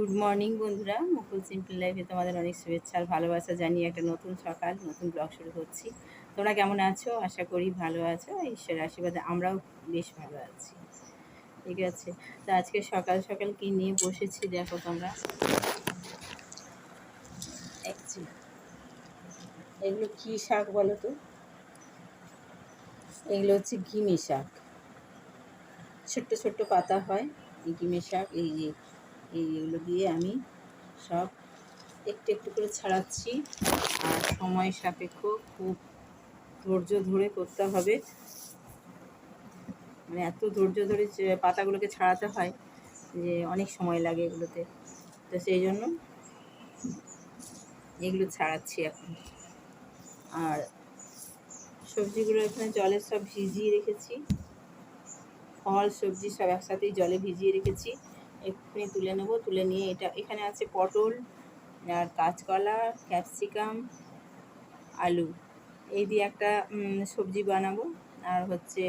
Good morning বন্ধুরা। মুকুল simple লাইফে তোমাদের অনেক শুভেচ্ছা আর ভালোবাসা জানিয়ে একটা নতুন সকাল, নতুন ব্লগ শুরু করছি। তোমরা কেমন আছো? আশা করি ভালো আছো। ঈশ্বরের আশীর্বাদে আমরাও বেশ ভালো আছি। ঠিক আছে? তো আজকে সকাল সকাল কি নিয়ে বসেছি দেখো তোমরা। এগুলো কী শাক বলো তো? এগুলো হচ্ছে ঘিমি শাক। ছোট্ট ছোট্ট পাতা হয় এই ঘিমে শাক, এই যে এইগুলো দিয়ে আমি সব একটু একটু করে ছাড়াচ্ছি। আর সময় সাপেক্ষ খুব ধৈর্য ধরে করতে হবে। মানে এত ধৈর্য ধরে পাতাগুলোকে ছাড়াতে হয় যে অনেক সময় লাগে এগুলোতে। তো সেই জন্য এগুলো ছাড়াচ্ছি এখন। আর সবজিগুলো এখানে জলে সব ভিজিয়ে রেখেছি। ফল, সবজি সব একসাথেই জলে ভিজিয়ে রেখেছি। এক্ষুনি তুলে নেব, তুলে নিয়ে এটা, এখানে আছে পটল, আর কাঁচকলা, ক্যাপসিকাম, আলু। এই দিয়ে একটা সবজি বানাবো। আর হচ্ছে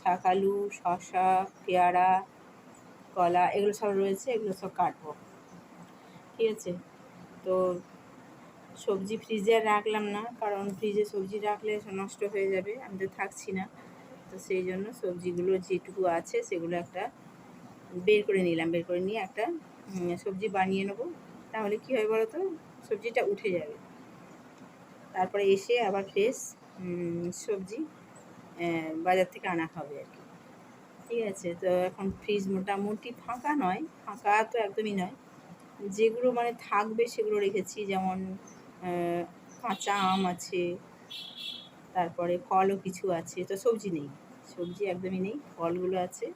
শাক, আলু, শসা, পেয়ারা, কলা, এগুলো সব রয়েছে, এগুলো সব কাটবো। ঠিক আছে? তো সবজি ফ্রিজে রাখলাম না, কারণ ফ্রিজে সবজি রাখলে নষ্ট হয়ে যাবে, আমি তো থাকছি না। তো সেই জন্য সবজিগুলো যেটুকু আছে, সেগুলো একটা বের করে নিলাম, বের করে নিয়ে একটা সবজি বানিয়ে নেব। তাহলে কী হয় বলো তো? সবজিটা উঠে যাবে। তারপরে এসে আবার ফ্রেশ সবজি বাজার থেকে আনা হবে আর কি। ঠিক আছে, তো এখন ফ্রিজ মোটামুটি ফাঁকা নয়, ফাঁকা তো একদমই নয়। যেগুলো মানে থাকবে সেগুলো রেখেছি, যেমন কাঁচা আম আছে, তারপরে ফলও কিছু আছে, তো সবজি নেই। সবজি একদমই নেই, ফলগুলো আছে,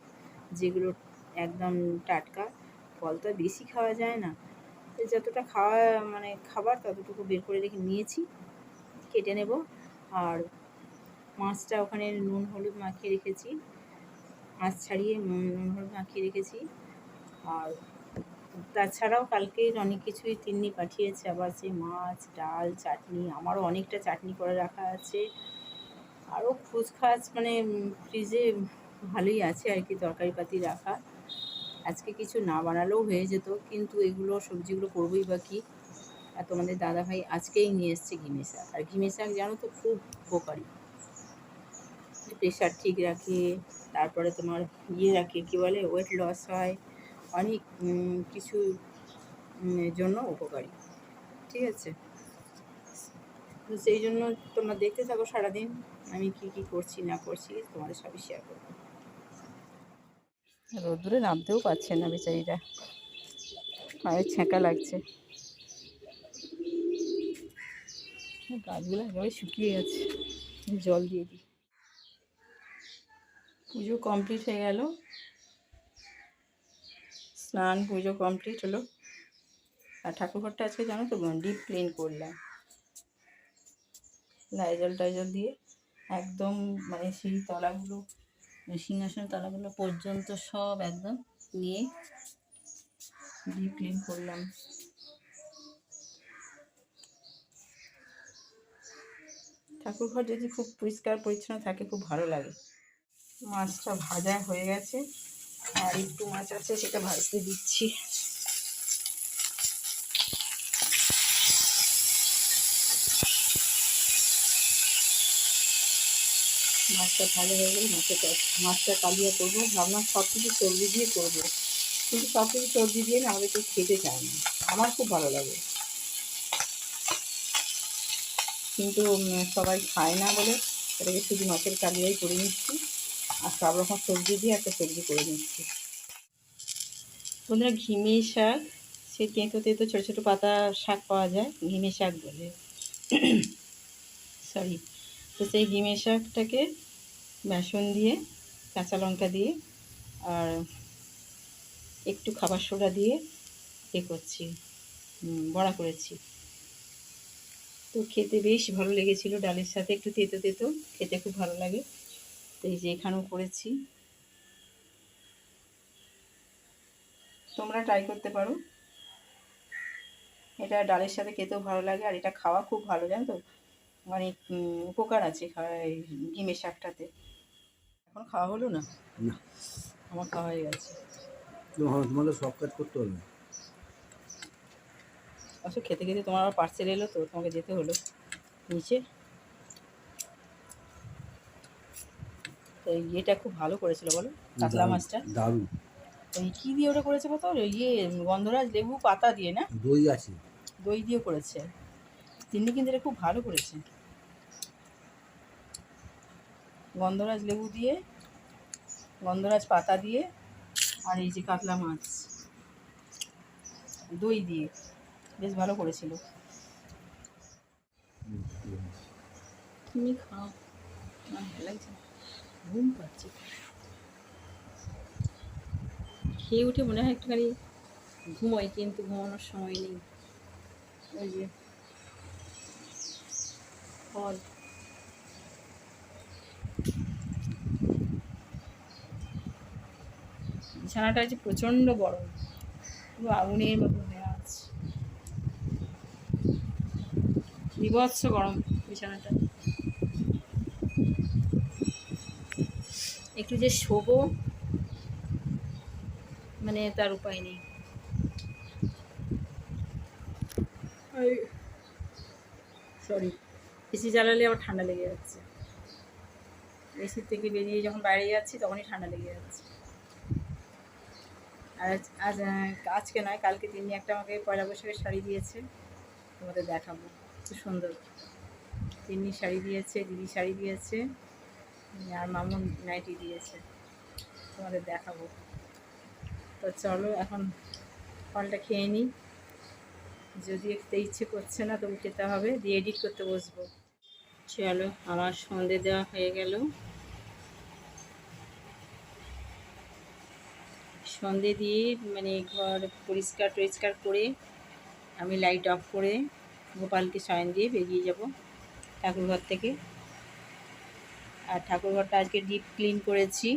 যেগুলো একদম টাটকা। ফল তো বেশি খাওয়া যায় না। যতটা খাওয়া মানে খাবার ততটুকু বের করে রেখে নিয়েছি, কেটে নেব। আর মাছটা ওখানে নুন হলুদ মাখিয়ে রেখেছি। মাছ ছাড়িয়ে নুন হলুদ মাখিয়ে রেখেছি। আর তাছাড়াও কালকে অনেক কিছুই তিন্নি পাঠিয়েছে। আবার সে মাছ, ডাল, চাটনি, আমারও অনেকটা চাটনি করে রাখা আছে। আরও খুচখাচ মানে ফ্রিজে ভালোই আছে আর কি, তরকারিপাতি রাখা। আজকে কিছু না বানালেও হয়ে যেত, কিন্তু এগুলো সবজিগুলো করবোই বা কী? আর তোমাদের দাদাভাই আজকেই নিয়ে এসছে ঘিমে শাক। আর ঘিমে শাক জানো তো খুব উপকারী। প্রেশার ঠিক রাখে, তারপরে তোমার ইয়ে রাখে, কী বলে? ওয়েট লস হয়, অনেক কিছু জন্য উপকারী। ঠিক আছে? তো সেই জন্য তোমরা দেখতে থাকো সারাদিন, আমি কি কি করছি, না করছি, তোমাদের সবই শেয়ার করব। রোদ্দুরে নামতেও পারছে না বেচারিটা পায়ে ছ্যাঁকা লাগছে। গাছগুলো একেবারে শুকিয়ে গেছে। জল দিয়ে দিই। পুজো কমপ্লিট হয়ে গেল। স্নান পুজো কমপ্লিট হলো। আর ঠাকুরঘরটা আজকে জানো তো ডিপ ক্লিন করলাম। লাইজল টাইজল দিয়ে একদম মানে সেই তলাগুলো সিংহাসনের তলাগুলো পর্যন্ত সব একদম নিয়ে ডিপ ক্লিন করলাম। ঠাকুরঘর যদি খুব পরিষ্কার পরিচ্ছন্ন থাকে, খুব ভালো লাগে। মাছটা ভাজা হয়ে গেছে, আর একটু মাছ আছে সেটা ভাজতে দিচ্ছি। মাছটা ভালো হয়ে গেলে মাছটা মাছটা কালিয়া করব। ভাবলাম সব কিছু সবজি দিয়ে করব। কিন্তু সব কিছু সবজি দিয়ে না আমাদের কেউ খেতে চায় না। আমার খুব ভালো লাগে। কিন্তু সবাই খায় না বলে এটাকে শুধু মাছের কালিয়াই করে নিচ্ছি। আর সব রকম সবজি দিয়ে একটা সবজি করে নিচ্ছি। বন্ধুরা ঘিমে শাক সে তেঁতো তেঁতো ছোটো ছোটো পাতা শাক পাওয়া যায় ঘিমে শাক বলে। সরি তো সেই ডিমের শাকটাকে বেসন দিয়ে, কাঁচা লঙ্কা দিয়ে আর একটু খাবার সোডা দিয়ে এ করছি বড়া করেছি। তো খেতে বেশ ভালো লেগেছিলো ডালের সাথে, একটু তেতো তেতো, খেতে খুব ভালো লাগে। তো এই যে এখানেও করেছি। তোমরা ট্রাই করতে পারো। এটা ডালের সাথে খেতেও ভালো লাগে আর এটা খাওয়া খুব ভালো, জানো তো? অনেক উপকার আছে ডিমের শাকটাতে। এখন খাওয়া হলো না? না। আমার খাওয়া হয়ে গেছে। তোমাদের সব কাজ করতে হবে। অবশ্য খেতে খেতে তোমার আবার পার্সেল এলো তো তোমাকে যেতে হলো। নিচে। তো ইয়েটা খুব ভালো করেছিল বলো? কাতলা মাছটা। দারুণ। ওই কী দিয়ে ওটা করেছে কত ইয়ে গন্ধরাজ লেবু পাতা দিয়ে না? দই আছে। দই দিয়ে করেছে। তিনি কিন্তু এটা খুব ভালো করেছে। গন্ধরাজ লেবু দিয়ে, গন্ধরাজ পাতা দিয়ে আর এই যে কাতলা মাছ, দই দিয়ে। বেশ ভালো করেছিল। তুমি খাও। আমার লাগছে। ঘুম পাচ্ছি। খেয়ে উঠে মনে হয় একটুখানি ঘুমোই কিন্তু ঘুমানোর সময় নেই। ওই যে ফল। বিছানাটা হচ্ছে প্রচণ্ড গরম। পুরো আগুনের মতো হয়ে আছে। বিভৎস গরম বিছানাটা। একটু যে শোবো মানে তার উপায় নেই। সরি এসি জ্বালালে আবার ঠান্ডা লেগে যাচ্ছে। এসি থেকে বেরিয়ে যখন বাইরে যাচ্ছি, তখনই ঠান্ডা লেগে যাচ্ছে। আর আজ আজ আজকে নয়, কালকে তিনি একটা আমাকে পয়লা বৈশাখের শাড়ি দিয়েছে। তোমাদের দেখাবো, খুব সুন্দর। তিনি শাড়ি দিয়েছে, দিদি শাড়ি দিয়েছে আর মামুন নাইটি দিয়েছে। তোমাদের দেখাবো। তো চলো এখন ফলটা খেয়ে নিই। যদি খেতে ইচ্ছে করছে না, তবু খেতে হবে। দিয়ে এডিট করতে বসবো। চলো, আমার সন্ধে দেওয়া হয়ে গেল। সন্ধে দিয়ে মানে ঘর পরিষ্কার টরিষ্কার করে আমি লাইট অফ করে গোপালকে শয়ন দিয়ে বেরিয়ে যাব ঠাকুরঘর থেকে। আর ঠাকুরঘরটা আজকে ডিপ ক্লিন করেছি।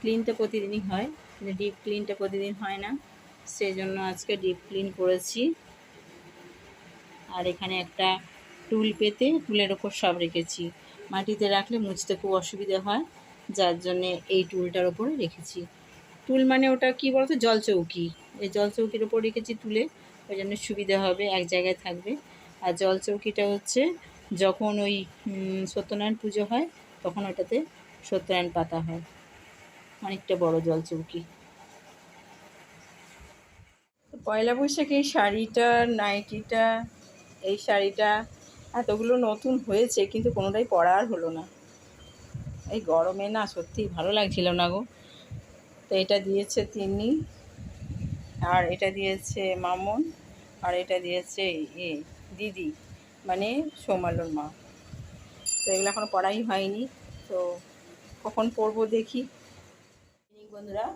ক্লিন তো প্রতিদিনই হয়, কিন্তু ডিপ ক্লিনটা প্রতিদিন হয় না। সেই জন্য আজকে ডিপ ক্লিন করেছি। আর এখানে একটা টুল পেতে টুলের ওপর সব রেখেছি। মাটিতে রাখলে মুছতে খুব অসুবিধা হয়, যার জন্যে এই টুলটার ওপরে রেখেছি। টুল মানে ওটা কি বলতো? জলচৌকি এই জলচৌকির ওপর রেখেছি তুলে, ওই জন্য সুবিধা হবে, এক জায়গায় থাকবে। আর জলচৌকিটা হচ্ছে যখন ওই সত্যনারায়ণ পুজো হয়, তখন ওটাতে সত্যনারায়ণ পাতা হয়। অনেকটা বড় জলচৌকি পয়লা বৈশাখে এই শাড়িটা, নাইটিটা, এই শাড়িটা, এতগুলো নতুন হয়েছে, কিন্তু কোনোটাই পরা আর হলো না। এই গরমে না সত্যি ভালো লাগছিল না গো। তো এটা দিয়েছে তিনি আর এটা দিয়েছে মামন, আর এটা দিয়েছে এ, দিদি মানে সৌমাল্যর মা। তো এগুলো এখনও পড়াই হয়নি, তো কখন পড়ব দেখি। বন্ধুরা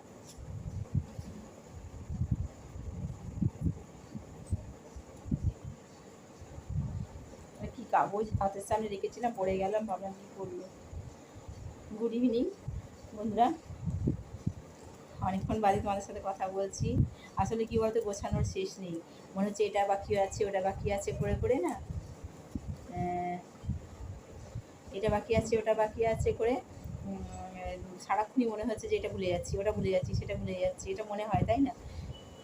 কি কাগজ? হাতের সামনে রেখেছিলাম, পড়ে গেলাম, ভাবলাম কি করল গুড ইভিনিং বন্ধুরা। অনেকক্ষণ বাদে তোমাদের সাথে কথা বলছি। আসলে কি বলতো, গোছানোর শেষ নেই। মনে হচ্ছে এটা বাকি আছে, ওটা বাকি আছে করে করে না? এটা বাকি আছে, ওটা বাকি আছে করে সারাক্ষণই মনে হচ্ছে যে এটা ভুলে যাচ্ছি, ওটা ভুলে যাচ্ছি, সেটা ভুলে যাচ্ছি, এটা মনে হয়, তাই না?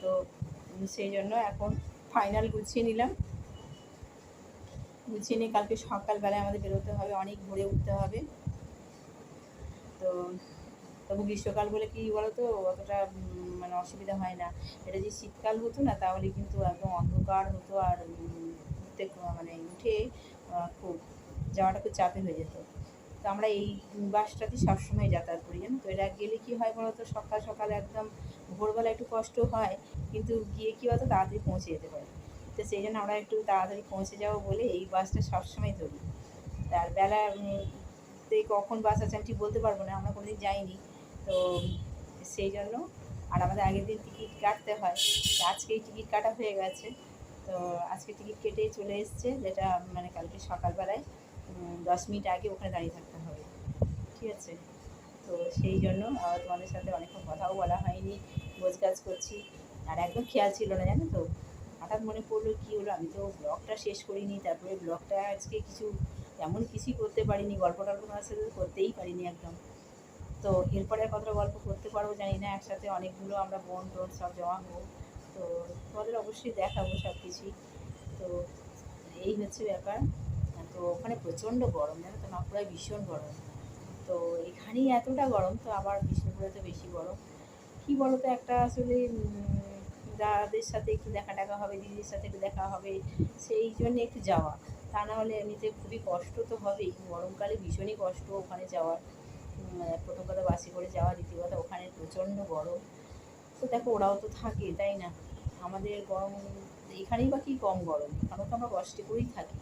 তো সেই জন্য এখন ফাইনাল গুছিয়ে নিলাম। গুছিয়ে নিয়ে কালকে সকালবেলায় আমাদের বেরোতে হবে, অনেক ভোরে উঠতে হবে। তো তবু গ্রীষ্মকাল বলে কি বলতো? অতটা মানে অসুবিধা হয় না। এটা যে শীতকাল হতো না, তাহলে কিন্তু একদম অন্ধকার হতো আর উঠতে মানে উঠে খুব যাওয়াটা খুব চাপে হয়ে যেত। তো আমরা এই বাসটাতে সবসময় যাতায়াত করি, জানো তো? এটা গেলে কি হয় বলতো? সকাল সকাল একদম ভোরবেলা একটু কষ্ট হয়, কিন্তু গিয়ে কী হতো তাড়াতাড়ি পৌঁছে যেতে পারি। তো সেই জন্য আমরা একটু তাড়াতাড়ি পৌঁছে যাব বলে এই বাসটা সবসময় ধরি। আর বেলা কখন বাস আছে আমি ঠিক বলতে পারব না, আমরা কোনোদিন যাইনি। তো সেই জন্য আর আমাদের আগের দিন টিকিট কাটতে হয়। তো আজকেই টিকিট কাটা হয়ে গেছে। তো আজকে টিকিট কেটে চলে এসছে, যেটা মানে কালকে সকালবেলায় দশ মিনিট আগে ওখানে দাঁড়িয়ে থাকতে হবে। ঠিক আছে? তো সেই জন্য তোমাদের সাথে অনেকক্ষণ কথাও বলা হয়নি গাছ করছি। আর একদম খেয়াল ছিল না, জানো তো? হঠাৎ মনে পড়ল, কী হলো? আমি তো ব্লগটা শেষ করিনি, তারপরে ব্লগটা আজকে কিছু, তেমন কিছুই করতে পারিনি গল্প টল্প তোমার সাথে করতেই পারিনি একদম। তো এরপরে কতটা গল্প করতে পারব জানি না, একসাথে অনেকগুলো আমরা বোন টোন সব জমা হব। তো তোমাদের অবশ্যই দেখাবো সব কিছুই তো এই হচ্ছে ব্যাপার। তো ওখানে প্রচণ্ড গরম, জানো তো বাঁকুড়ায় ভীষণ গরম। তো এখানেই এতটা গরম, তো আবার বিষ্ণুপুরে তো বেশি গরম। কী বলো তো একটা আসলে দাদাদের সাথে একটু দেখা টাকা হবে, দিদির সাথে একটু দেখা হবে, সেই জন্য একটু যাওয়া। তা না হলে এমনিতে খুবই কষ্ট তো হবেই। গরমকালে ভীষণই কষ্ট ওখানে যাওয়ার। প্রথম কথা বাসে করে যাওয়া দ্বিতীয় কথা ওখানে প্রচণ্ড গরম। তো দেখো, ওরাও তো থাকে, তাই না? আমাদের গরম, এখানেই বা কি কম গরম? এখানেও তো আমরা কষ্ট করেই থাকি।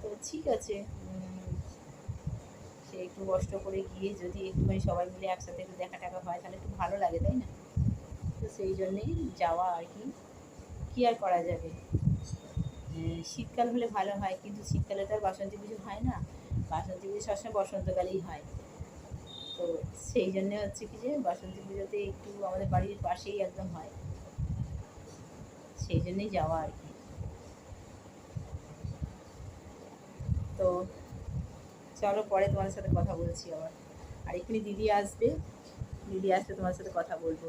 তো ঠিক আছে সে একটু কষ্ট করে গিয়ে যদি একটুখানি সবাই মিলে একসাথে একটু দেখা টাকা হয়, তাহলে একটু ভালো লাগে, তাই না? তো সেই জন্যেই যাওয়া আর কি। কী আর করা যাবে? শীতকাল হলে ভালো হয়, কিন্তু শীতকালে তো আর বাসন্তী পুজো হয় না। বাসন্তী পুজো সবসময় বসন্তকালেই হয়। তো সেই জন্য হচ্ছে কি যে বাসন্তী পুজোতে একটু আমাদের বাড়ির পাশেই একদম হয়। সেই জন্যই যাওয়া আর কি। তো চলো পরে তোমার সাথে কথা বলছি আবার। আর এখানে দিদি আসবে। দিদি আসলে তোমার সাথে কথা বলব।